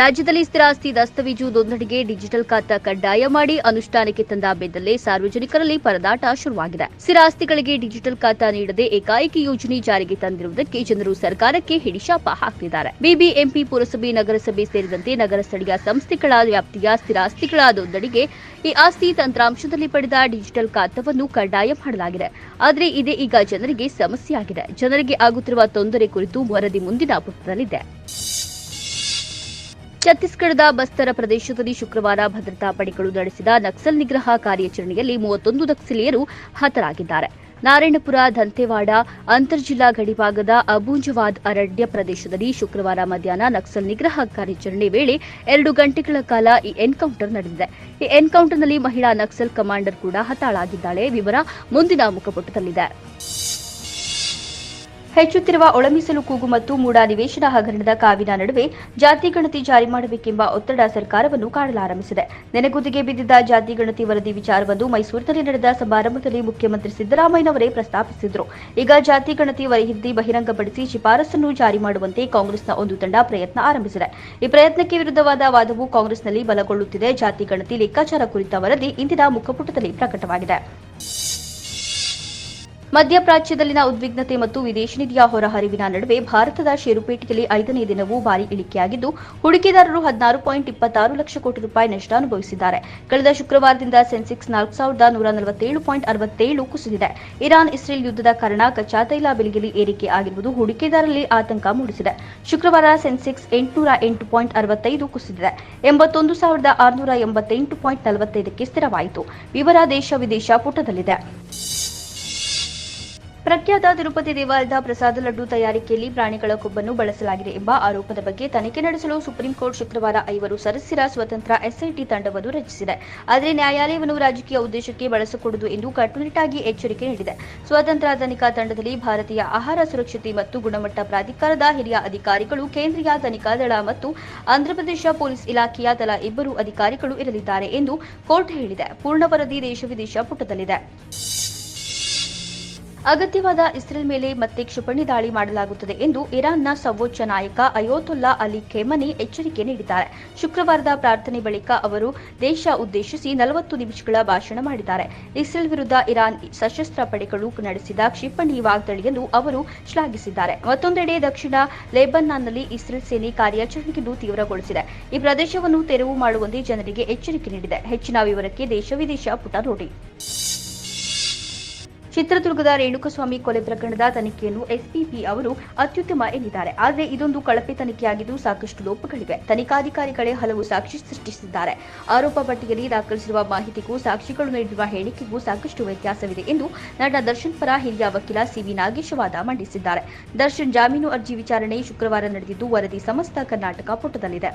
ರಾಜ್ಯದಲ್ಲಿ ಸ್ಥಿರಾಸ್ತಿ ದಸ್ತಾವೇಜು ನೋಂದಣಿಗೆ ಡಿಜಿಟಲ್ ಖಾತಾ ಕಡ್ಡಾಯ ಮಾಡಿ ಅನುಷ್ಠಾನಕ್ಕೆ ತಂದ ಬೆನ್ನಲ್ಲೇ ಸಾರ್ವಜನಿಕರಲ್ಲಿ ಪರದಾಟ ಶುರುವಾಗಿದೆ. ಸ್ಥಿರಾಸ್ತಿಗಳಿಗೆ ಡಿಜಿಟಲ್ ಖಾತಾ ನೀಡದೆ ಏಕಾಏಕಿ ಯೋಜನೆ ಜಾರಿಗೆ ತಂದಿರುವುದಕ್ಕೆ ಜನರು ಸರ್ಕಾರಕ್ಕೆ ಹಿಡಿಶಾಪ ಹಾಕಿದ್ದಾರೆ. ಬಿಬಿಎಂಪಿ ಪುರಸಭೆ, ನಗರಸಭೆ ಸೇರಿದಂತೆ ನಗರ ಸ್ಥಳೀಯ ಸಂಸ್ಥೆಗಳ ವ್ಯಾಪ್ತಿಯ ಸ್ಥಿರಾಸ್ತಿಗಳ ನೋಂದಣಿಗೆ ಈ ಆಸ್ತಿ ತಂತ್ರಾಂಶದಲ್ಲಿ ಪಡೆದ ಡಿಜಿಟಲ್ ಖಾತಾವನ್ನು ಕಡ್ಡಾಯ ಮಾಡಲಾಗಿದೆ. ಆದರೆ ಇದೇ ಈಗ ಜನರಿಗೆ ಸಮಸ್ಯೆಯಾಗಿದೆ. ಜನರಿಗೆ ಆಗುತ್ತಿರುವ ತೊಂದರೆ ಕುರಿತು ವರದಿ ಮುಂದಿನ ಪುಟದಲ್ಲಿದೆ. ಛತ್ತೀಸ್ಗಢದ ಬಸ್ತರ ಪ್ರದೇಶದಲ್ಲಿ ಶುಕ್ರವಾರ ಭದ್ರತಾ ಪಡೆಗಳು ನಡೆಸಿದ ನಕ್ಸಲ್ ನಿಗ್ರಹ ಕಾರ್ಯಾಚರಣೆಯಲ್ಲಿ ಮೂವತ್ತೊಂದು ನಕ್ಸಲೀಯರು ಹತರಾಗಿದ್ದಾರೆ. ನಾರಾಯಣಪುರ, ದಂತೆವಾಡ, ಅಂತರ್ಜಿಲ್ಲಾ ಗಡಿಭಾಗದ ಅಬೂಂಜವಾದ್ ಅರಣ್ಯ ಪ್ರದೇಶದಲ್ಲಿ ಶುಕ್ರವಾರ ಮಧ್ಯಾಹ್ನ ನಕ್ಸಲ್ ನಿಗ್ರಹ ಕಾರ್ಯಾಚರಣೆ ವೇಳೆ ಎರಡು ಗಂಟೆಗಳ ಕಾಲ ಈ ಎನ್ಕೌಂಟರ್ ನಡೆದಿದೆ. ಈ ಎನ್ಕೌಂಟರ್ನಲ್ಲಿ ಮಹಿಳಾ ನಕ್ಸಲ್ ಕಮಾಂಡರ್ ಕೂಡ ಹತಾಳಾಗಿದ್ದಾಳೆ. ವಿವರ ಮುಂದಿನ ಮುಖಪುಟದಲ್ಲಿದೆ. ಹೆಚ್ಚುತ್ತಿರುವ ಒಳಮೀಸಲು ಕೂಗು ಮತ್ತು ಮೂಡ ನಿವೇಶನ ಹಗರಣದ ಕಾವಿನ ನಡುವೆ ಜಾತಿ ಗಣತಿ ಜಾರಿ ಮಾಡಬೇಕೆಂಬ ಒತ್ತಡ ಸರ್ಕಾರವನ್ನು ಕಾಡಲಾರಂಭಿಸಿದೆ. ನೆನೆಗುದಿಗೆ ಬಿದ್ದಿದ್ದ ಜಾತಿ ಗಣತಿ ವರದಿ ವಿಚಾರವನ್ನು ಮೈಸೂರಿನಲ್ಲಿ ನಡೆದ ಸಮಾರಂಭದಲ್ಲಿ ಮುಖ್ಯಮಂತ್ರಿ ಸಿದ್ದರಾಮಯ್ಯನವರೇ ಪ್ರಸ್ತಾಪಿಸಿದ್ರು. ಈಗ ಜಾತಿ ಗಣತಿ ವರಹಿದ್ದಿ ಬಹಿರಂಗಪಡಿಸಿ ಶಿಫಾರಸನ್ನು ಜಾರಿ ಮಾಡುವಂತೆ ಕಾಂಗ್ರೆಸ್ನ ಒಂದು ತಂಡ ಪ್ರಯತ್ನ ಆರಂಭಿಸಿದೆ. ಈ ಪ್ರಯತ್ನಕ್ಕೆ ವಿರುದ್ಧವಾದ ವಾದವು ಕಾಂಗ್ರೆಸ್ನಲ್ಲಿ ಬಲಗೊಳ್ಳುತ್ತಿದೆ. ಜಾತಿ ಗಣತಿ ಲೆಕ್ಕಾಚಾರ ಕುರಿತ ವರದಿ ಇಂದಿನ ಮುಖಪುಟದಲ್ಲಿ ಪ್ರಕಟವಾಗಿದೆ. ಮಧ್ಯಪ್ರಾಚ್ಯದಲ್ಲಿನ ಉದ್ವಿಗ್ನತೆ ಮತ್ತು ವಿದೇಶಿ ನಿಧಿಯ ಹೊರಹರಿವಿನ ನಡುವೆ ಭಾರತದ ಷೇರುಪೇಟೆಯಲ್ಲಿ ಐದನೇ ದಿನವೂ ಭಾರಿ ಇಳಿಕೆಯಾಗಿದ್ದು, ಹೂಡಿಕೆದಾರರು ಹದಿನಾರು ಪಾಯಿಂಟ್ ಇಪ್ಪತ್ತಾರು ಲಕ್ಷ ಕೋಟಿ ರೂಪಾಯಿ ನಷ್ಟ ಅನುಭವಿಸಿದ್ದಾರೆ. ಕಳೆದ ಶುಕ್ರವಾರದಿಂದ ಸೆನ್ಸೆಕ್ಸ್ ನಾಲ್ಕು ಸಾವಿರದ ನೂರ ನಲವತ್ತೇಳು ಪಾಯಿಂಟ್ ಅರವತ್ತೇಳು ಕುಸಿದಿದೆ. ಇರಾನ್ ಇಸ್ರೇಲ್ ಯುದ್ಧದ ಕಾರಣ ಕಚ್ಚಾ ತೈಲ ಬೆಲೆಯಲ್ಲಿ ಏರಿಕೆ ಆಗಿರುವುದು ಹೂಡಿಕೆದಾರರಲ್ಲಿ ಆತಂಕ ಮೂಡಿಸಿದೆ. ಶುಕ್ರವಾರ ಸೆನ್ಸೆಕ್ಸ್ ಎಂಟುನೂರ ಎಂಟು ಪಾಯಿಂಟ್ ಅರವತ್ತೈದು ಕುಸಿದಿದೆ. ಎಂಬತ್ತೊಂದು ಸಾವಿರದ ಆರುನೂರ ಎಂಬತ್ತೆಂಟು ಪಾಯಿಂಟ್ ನಲವತ್ತೈದಕ್ಕೆ ಸ್ಥಿರವಾಯಿತು. ವಿವರ ದೇಶ ವಿದೇಶ ಪುಟದಲ್ಲಿದೆ. ಪ್ರಖ್ಯಾತ ತಿರುಪತಿ ದೇವಾಲಯದ ಪ್ರಸಾದ ಲಡ್ಡು ತಯಾರಿಕೆಯಲ್ಲಿ ಪ್ರಾಣಿಗಳ ಕೊಬ್ಬನ್ನು ಬಳಸಲಾಗಿದೆ ಎಂಬ ಆರೋಪದ ಬಗ್ಗೆ ತನಿಖೆ ನಡೆಸಲು ಸುಪ್ರೀಂ ಕೋರ್ಟ್ ಶುಕ್ರವಾರ ಐವರು ಸದಸ್ಯರ ಸ್ವತಂತ್ರ ಎಸ್ಐಟಿ ತಂಡವನ್ನು ರಚಿಸಿದೆ. ಆದರೆ ನ್ಯಾಯಾಲಯವನ್ನು ರಾಜಕೀಯ ಉದ್ದೇಶಕ್ಕೆ ಬಳಸಕೂಡದು ಎಂದು ಕಟ್ಟುನಿಟ್ಟಾಗಿ ಎಚ್ಚರಿಕೆ ನೀಡಿದೆ. ಸ್ವತಂತ್ರ ತನಿಖಾ ತಂಡದಲ್ಲಿ ಭಾರತೀಯ ಆಹಾರ ಸುರಕ್ಷತೆ ಮತ್ತು ಗುಣಮಟ್ಟ ಪ್ರಾಧಿಕಾರದ ಹಿರಿಯ ಅಧಿಕಾರಿಗಳು, ಕೇಂದ್ರೀಯ ತನಿಖಾ ದಳ ಮತ್ತು ಆಂಧ್ರಪ್ರದೇಶ ಪೊಲೀಸ್ ಇಲಾಖೆಯ ತಲಾ ಇಬ್ಬರು ಅಧಿಕಾರಿಗಳು ಇರಲಿದ್ದಾರೆ ಎಂದು ಕೋರ್ಟ್ ಹೇಳಿದೆ. ಪೂರ್ಣ ವರದಿ ದೇಶ ವಿದೇಶ ಪುಟದಲ್ಲಿದೆ. ಅಗತ್ಯವಾದ ಇಸ್ರೇಲ್ ಮೇಲೆ ಮತ್ತೆ ಕ್ಷಿಪಣಿ ದಾಳಿ ಮಾಡಲಾಗುತ್ತದೆ ಎಂದು ಇರಾನ್ನ ಸರ್ವೋಚ್ಚ ನಾಯಕ ಅಯೋತುಲ್ಲಾ ಅಲಿ ಖೇಮನಿ ಎಚ್ಚರಿಕೆ ನೀಡಿದ್ದಾರೆ. ಶುಕ್ರವಾರದ ಪ್ರಾರ್ಥನೆ ಬಳಿಕ ಅವರು ದೇಶ ಉದ್ದೇಶಿಸಿ ನಲವತ್ತು ನಿಮಿಷಗಳ ಭಾಷಣ ಮಾಡಿದ್ದಾರೆ. ಇಸ್ರೇಲ್ ವಿರುದ್ಧ ಇರಾನ್ ಸಶಸ್ತ್ರ ಪಡೆಗಳು ನಡೆಸಿದ ಕ್ಷಿಪಣಿ ವಾಗ್ದಾಳಿಯನ್ನು ಅವರು ಶ್ಲಾಘಿಸಿದ್ದಾರೆ. ಮತ್ತೊಂದೆಡೆ ದಕ್ಷಿಣ ಲೇಬನ್ನಾನ್ನಲ್ಲಿ ಇಸ್ರೇಲ್ ಸೇನೆ ಕಾರ್ಯಾಚರಣೆಯನ್ನು ತೀವ್ರಗೊಳಿಸಿದೆ. ಈ ಪ್ರದೇಶವನ್ನು ತೆರವು ಮಾಡುವಂತೆ ಜನರಿಗೆ ಎಚ್ಚರಿಕೆ ನೀಡಿದೆ. ಹೆಚ್ಚಿನ ವಿವರಕ್ಕೆ ದೇಶ ವಿದೇಶ ಪುಟ ನೋಡಿ. ಚಿತ್ರದುರ್ಗದ ರೇಣುಕಸ್ವಾಮಿ ಕೊಲೆ ಪ್ರಕರಣದ ತನಿಖೆಯನ್ನು ಎಸ್ಪಿಪಿ ಅವರು ಅತ್ಯುತ್ತಮ ಎಂದಿದ್ದಾರೆ. ಆದರೆ ಇದೊಂದು ಕಳಪೆ ತನಿಖೆಯಾಗಿದ್ದು ಸಾಕಷ್ಟು ಲೋಪಗಳಿವೆ. ತನಿಖಾಧಿಕಾರಿಗಳೇ ಹಲವು ಸಾಕ್ಷಿ ಸೃಷ್ಟಿಸಿದ್ದಾರೆ. ಆರೋಪ ಪಟ್ಟಿಯಲ್ಲಿ ದಾಖಲಿಸಿರುವ ಮಾಹಿತಿಗೂ ಸಾಕ್ಷಿಗಳು ನೀಡಿರುವ ಹೇಳಿಕೆಗೂ ಸಾಕಷ್ಟು ವ್ಯತ್ಯಾಸವಿದೆ ಎಂದು ನಟ ದರ್ಶನ್ ಪರ ಹಿರಿಯ ವಕೀಲ ಸಿವಿ ನಾಗೇಶ್ ವಾದ ಮಂಡಿಸಿದ್ದಾರೆ. ದರ್ಶನ್ ಜಾಮೀನು ಅರ್ಜಿ ವಿಚಾರಣೆ ಶುಕ್ರವಾರ ನಡೆದಿದ್ದು ವರದಿ ಸಮಸ್ತ ಕರ್ನಾಟಕ ಪುಟದಲ್ಲಿದೆ.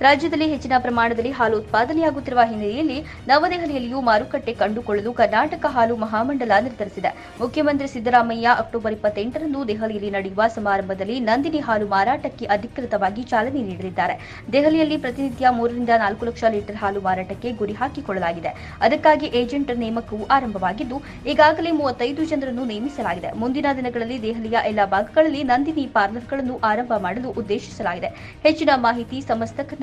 ರಾಜ್ಯದಲ್ಲಿ ಹೆಚ್ಚಿನ ಪ್ರಮಾಣದಲ್ಲಿ ಹಾಲು ಉತ್ಪಾದನೆಯಾಗುತ್ತಿರುವ ಹಿನ್ನೆಲೆಯಲ್ಲಿ ನವದೆಹಲಿಯಲ್ಲಿಯೂ ಮಾರುಕಟ್ಟೆ ಕಂಡುಕೊಳ್ಳಲು ಕರ್ನಾಟಕ ಹಾಲು ಮಹಾಮಂಡಲ ನಿರ್ಧರಿಸಿದೆ. ಮುಖ್ಯಮಂತ್ರಿ ಸಿದ್ದರಾಮಯ್ಯ ಅಕ್ಟೋಬರ್ ಇಪ್ಪತ್ತೆಂಟರಂದು ದೆಹಲಿಯಲ್ಲಿ ನಡೆಯುವ ಸಮಾರಂಭದಲ್ಲಿ ನಂದಿನಿ ಹಾಲು ಮಾರಾಟಕ್ಕೆ ಅಧಿಕೃತವಾಗಿ ಚಾಲನೆ ನೀಡಲಿದ್ದಾರೆ. ದೆಹಲಿಯಲ್ಲಿ ಪ್ರತಿನಿತ್ಯ ಮೂರರಿಂದ ನಾಲ್ಕು ಲಕ್ಷ ಲೀಟರ್ ಹಾಲು ಮಾರಾಟಕ್ಕೆ ಗುರಿ ಹಾಕಿಕೊಳ್ಳಲಾಗಿದೆ. ಅದಕ್ಕಾಗಿ ಏಜೆಂಟ್ ನೇಮಕವೂ ಆರಂಭವಾಗಿದ್ದು, ಈಗಾಗಲೇ ಮೂವತ್ತೈದು ಜನರನ್ನು ನೇಮಿಸಲಾಗಿದೆ. ಮುಂದಿನ ದಿನಗಳಲ್ಲಿ ದೆಹಲಿಯ ಎಲ್ಲಾ ಭಾಗಗಳಲ್ಲಿ ನಂದಿನಿ ಪಾರ್ಲರ್ಗಳನ್ನು ಆರಂಭ ಮಾಡಲು ಉದ್ದೇಶಿಸಲಾಗಿದೆ. ಹೆಚ್ಚಿನ ಮಾಹಿತಿ ಸಮಸ್ತ